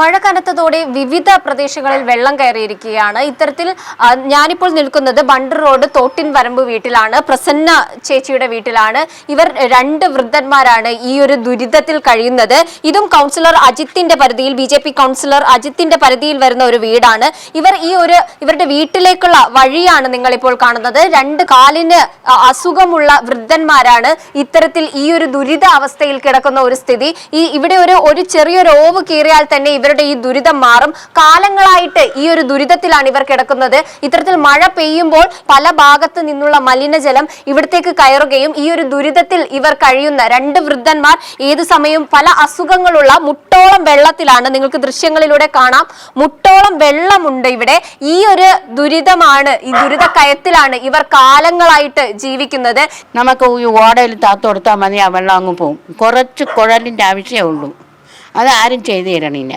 മഴ കനത്തതോടെ വിവിധ പ്രദേശങ്ങളിൽ വെള്ളം കയറിയിരിക്കുകയാണ്. ഇത്തരത്തിൽ ഞാനിപ്പോൾ നിൽക്കുന്നത് ബണ്ടർ റോഡ് തോട്ടിൻ വരമ്പ് വീട്ടിലാണ്. പ്രസന്ന ചേച്ചിയുടെ വീട്ടിലാണ്. ഇവർ രണ്ട് വൃദ്ധന്മാരാണ് ഈ ഒരു ദുരിതത്തിൽ കഴിയുന്നത്. ഇതും കൗൺസിലർ അജിത്തിന്റെ പരിധിയിൽ ബി ജെ പി കൗൺസിലർ അജിത്തിന്റെ പരിധിയിൽ വരുന്ന ഒരു വീടാണ്. ഇവർ ഈ ഒരു ഇവരുടെ വീട്ടിലേക്കുള്ള വഴിയാണ് നിങ്ങളിപ്പോൾ കാണുന്നത്. രണ്ട് കാലിന് അസുഖമുള്ള വൃദ്ധന്മാരാണ് ഇത്തരത്തിൽ ഈ ഒരു ദുരിത അവസ്ഥയിൽ കിടക്കുന്ന ഒരു സ്ഥിതി. ഈ ഇവിടെ ഒരു ഒരു ചെറിയൊരു ഓവ് കീറിയാൽ തന്നെ ഇവരുടെ ഈ ദുരിതം മാറും. കാലങ്ങളായിട്ട് ഈ ഒരു ദുരിതത്തിലാണ് ഇവർ കിടക്കുന്നത്. ഇത്തരത്തിൽ മഴ പെയ്യുമ്പോൾ പല ഭാഗത്ത് നിന്നുള്ള മലിനജലം ഇവിടത്തേക്ക് കയറുകയും ഈ ഒരു ദുരിതത്തിൽ ഇവർ കഴിയുന്ന രണ്ട് വൃദ്ധന്മാർ ഏതു സമയവും പല അസുഖങ്ങളുള്ള മുട്ടോളം വെള്ളത്തിലാണ് നിങ്ങൾക്ക് ദൃശ്യങ്ങളിലൂടെ കാണാം. മുട്ടോളം വെള്ളമുണ്ട് ഇവിടെ. ഈ ഒരു ദുരിതമാണ് ഈ ദുരിത കയത്തിലാണ് ഇവർ കാലങ്ങളായിട്ട് ജീവിക്കുന്നത്. നമുക്ക് ഈ ഓടയിൽ താത്ത് കൊടുത്താൽ മതി ആ വെള്ളം അങ്ങ് പോകും കുറച്ച് കുഴലിന്റെ ആവശ്യമേ ഉള്ളൂ. അത് ആരും ചെയ്തു തരണില്ല.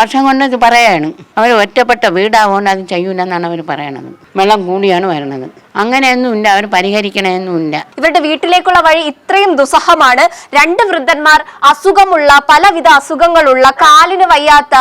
വർഷം കൊണ്ട് ഇത് പറയാണ്. അവർ ഒറ്റപ്പെട്ട വീടാവുകൊണ്ട് അത് ചെയ്യൂലെന്നാണ് അവർ പറയണത്. വെള്ളം കൂടിയാണ് വരണത്. അങ്ങനെയൊന്നുമില്ല അവർ പരിഹരിക്കണമെന്നുമില്ല ഇവരുടെ വീട്ടിലേക്കുള്ള വഴി ഇത്രയും ദുസ്സഹമാണ്. രണ്ട് വൃദ്ധന്മാർ അസുഖമുള്ള പലവിധ അസുഖങ്ങളുള്ള കാലിന് വയ്യാത്ത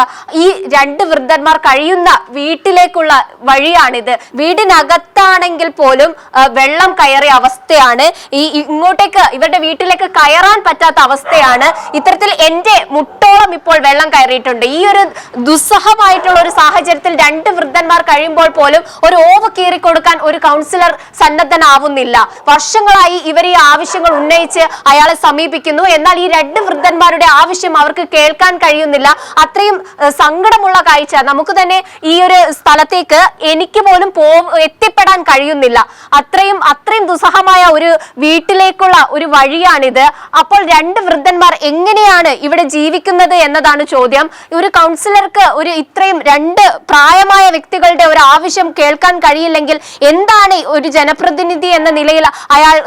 ഈ രണ്ട് വൃദ്ധന്മാർ കഴിയുന്ന വീട്ടിലേക്കുള്ള വഴിയാണിത്. വീടിനകത്താണെങ്കിൽ പോലും വെള്ളം കയറിയ അവസ്ഥയാണ്. ഈ ഇങ്ങോട്ടേക്ക് ഇവരുടെ വീട്ടിലേക്ക് കയറാൻ പറ്റാത്ത അവസ്ഥയാണ്. ഇത്തരത്തിൽ എന്റെ മുട്ടോളം ഇപ്പോൾ വെള്ളം കയറിയിട്ടുണ്ട്. ഈ ഒരു ദുസ്സഹമായിട്ടുള്ള ഒരു സാഹചര്യത്തിൽ രണ്ട് വൃദ്ധന്മാർ കഴിയുമ്പോൾ പോലും ഒരു ഓവ് കീറി കൊടുക്കാൻ ഒരു കൗൺസിലർ സന്നദ്ധനാവുന്നില്ല. വർഷങ്ങളായി ഇവർ ഈ ആവശ്യങ്ങൾ ഉന്നയിച്ച് അയാളെ സമീപിക്കുന്നു. എന്നാൽ ഈ രണ്ട് വൃദ്ധന്മാരുടെ ആവശ്യം അവർക്ക് കേൾക്കാൻ കഴിയുന്നില്ല. അത്രയും സങ്കടമുള്ള കാഴ്ച. നമുക്ക് തന്നെ ഈ ഒരു സ്ഥലത്തേക്ക് എനിക്ക് പോലും പോ എത്തിപ്പെടാൻ കഴിയുന്നില്ല. അത്രയും അത്രയും ദുസ്സഹമായ ഒരു വീട്ടിലേക്കുള്ള ഒരു വഴിയാണിത്. അപ്പോൾ രണ്ട് വൃദ്ധന്മാർ എങ്ങനെയാണ് ഇവിടെ ജീവിക്കുന്നത് എന്നതാണ് ചോദ്യം. ഒരു കൗൺസിലർക്ക് ഒരു ഇത്രയും രണ്ട് പ്രായമായ വ്യക്തികളുടെ ഒരു ആവശ്യം കേൾക്കാൻ കഴിയില്ലെങ്കിൽ എന്താണ് ഒരു ജനപ്രതിനിധി എന്ന നിലയിൽ അയാൾ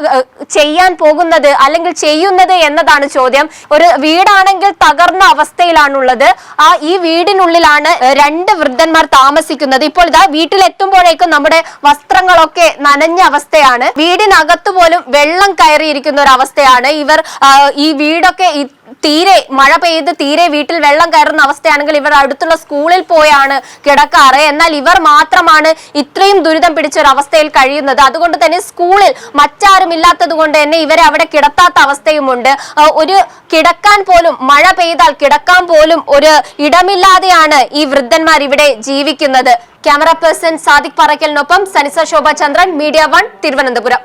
ചെയ്യാൻ പോകുന്നത് അല്ലെങ്കിൽ ചെയ്യുന്നത് എന്നതാണ് ചോദ്യം. ഒരു വീടാണെങ്കിൽ തകർന്ന അവസ്ഥയിലാണുള്ളത്. ആ ഈ വീടിനുള്ളിലാണ് രണ്ട് വൃദ്ധന്മാർ താമസിക്കുന്നത്. ഇപ്പോൾ ഇതാ വീട്ടിലെത്തുമ്പോഴേക്കും നമ്മുടെ വസ്ത്രങ്ങളൊക്കെ നനഞ്ഞ അവസ്ഥയാണ്. വീടിനകത്ത് പോലും വെള്ളം കയറിയിരിക്കുന്ന ഒരു അവസ്ഥയാണ്. ഇവർ ഈ വീടൊക്കെ തീരെ മഴ പെയ്ത് തീരെ വീട്ടിൽ വെള്ളം കയറുന്ന അവസ്ഥയാണെങ്കിൽ ഇവർ അടുത്തുള്ള സ്കൂളിൽ പോയാണ് കിടക്കാറ്. എന്നാൽ ഇവർ മാത്രമാണ് ഇത്രയും ദുരിതം പിടിച്ച ഒരു അവസ്ഥയിൽ കഴിയുന്നത്. അതുകൊണ്ട് തന്നെ സ്കൂളിൽ മറ്റാരും ഇല്ലാത്തത് കൊണ്ട് തന്നെ ഇവരെ അവിടെ കിടത്താത്ത അവസ്ഥയുമുണ്ട്. ഒരു കിടക്കാൻ പോലും മഴ പെയ്താൽ കിടക്കാൻ പോലും ഒരു ഇടമില്ലാതെയാണ് ഈ വൃദ്ധന്മാർ ഇവിടെ ജീവിക്കുന്നത്. ക്യാമറ പേഴ്സൺ സാദിഖ് പറക്കലിനൊപ്പം സനിസ ശോഭ ചന്ദ്രൻ മീഡിയ വൺ തിരുവനന്തപുരം.